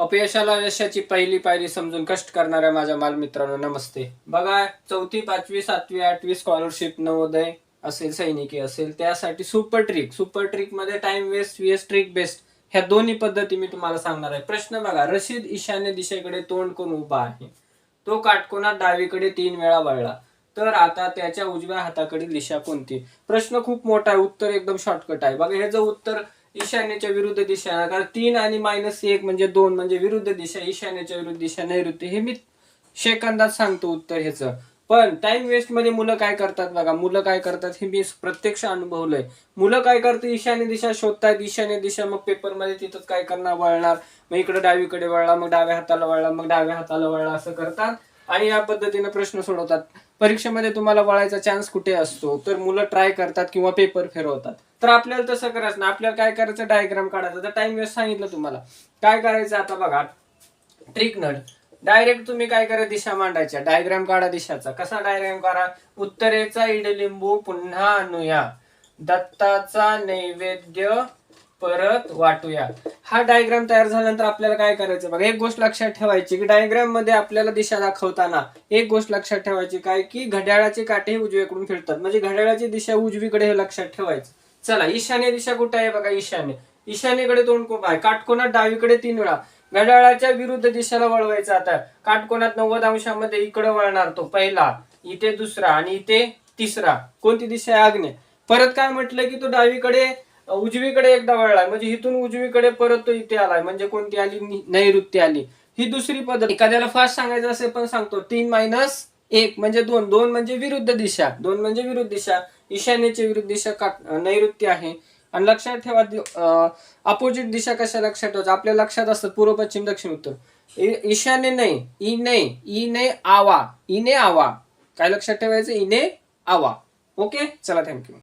अपयशाला यशाची पहिली पायरी समजून कष्ट करणाऱ्या माझ्या बालमित्रांनो नमस्ते. बघा चौथी पाचवी सातवी आठवी स्कॉलरशिप नवोदय असेल सैनिकी असेल त्यासाठी super trick super ट्रिकमध्ये time waste waste trick best ह्या दोन्ही पद्धती मी तुम्हाला सांगणार आहे. प्रश्न बघा रशीद ईशान्य दिशेकडे तोंड करून उभा आहे? तो काटकोनात डावीकडे तीन वेळा वळला. तर आता त्याच्या उजव्या हाताकडील दिशा कोणती? प्रश्न खूप मोठा आहे उत्तर एकदम शॉर्टकट आहे. बघा हे जर उत्तर ईशान्येच्या विरुद्ध दिशा कारण तीन आणि मायनस एक म्हणजे दोन म्हणजे विरुद्ध दिशा ईशान्येच्या विरुद्ध दिशा नैऋत्य. हे मी सेकंदात सांगतो उत्तर ह्याचं. पण टाइम वेस्टमध्ये मुलं काय करतात बघा मुलं काय करतात हे मी प्रत्यक्ष अनुभवलंय. मुलं काय करतात ईशान्य दिशा शोधतात ईशान्य दिशा मग पेपरमध्ये तिथंच काय करणार वळणार. मग इकडे डावीकडे वळला मग डाव्या हाताला वळला मग डाव्या हाताला वळला असं करतात. आणि या पद्धतीने प्रश्न सोडवतात. परीक्षेमध्ये तुम्हाला वळायचा चान्स कुठे असतो? तर मुलं ट्राय करतात किंवा पेपर फिरवतात. तर आपल्याला तसं करायचं ना आपल्याला काय करायचं? डायग्राम काढायचा. तर टाइम वेस्ट सांगितलं तुम्हाला. काय करायचं आता बघा. ट्रिक नट डायरेक्ट तुम्ही काय करा? दिशा मांडायच्या. डायग्राम काढा दिशाचा. कसा डायग्राम काढा? उत्तरेचा इडलिंबू पुन्हा आणूया. दत्ताचा नैवेद्य परत वाटूया. हा डायग्राम तयार झाल्यानंतर आपल्याला काय करायचं? बघा एक गोष्ट लक्षात ठेवायची की डायग्राममध्ये आपल्याला दिशा दाखवताना एक गोष्ट लक्षात ठेवायची काय? की घड्याळाचे काटे उजवीकडून फिरतात. म्हणजे घड्याळाची दिशा उजवीकडे हे लक्षात ठेवायचं. चला ईशान्य दिशा कुठे आहे बघा ईशान्य. ईशान्येकडे तोंड खूप आहे काटकोनात डावीकडे तीन वेळा. घड्याळाच्या विरुद्ध दिशेला वळवायचा आता. काटकोनात नव्वद अंशामध्ये इकडे वळणार तो पहिला इथे दुसरा आणि इथे तिसरा. कोणती दिशा आहे आग्ने परत काय म्हटलं की तो डावीकडे उजवीकडे एकदा वळलाय. म्हणजे इथून उजवीकडे परत तो इथे आलाय. म्हणजे कोणती आली? नैऋत्य आली. ही दुसरी पद्धत. एखाद्याला फास्ट सांगायचं असेल पण सांगतो. तीन मायनस एक म्हणजे दोन दोन म्हणजे विरुद्ध दिशा दोन म्हणजे विरुद्ध दिशा ईशान्येची विरुद्ध दिशा का नैऋत्य आहे. आणि लक्षात ठेवा अपोजिट दिशा कशा लक्षात ठेवायचं? आपल्या लक्षात असतात पूर्व पश्चिम दक्षिण उत्तर. ईशान्य नाही ई नाही ई ने आवा इने ने आवा. काय लक्षात ठेवायचं? इने ने आवा. ओके? चला थँक्यू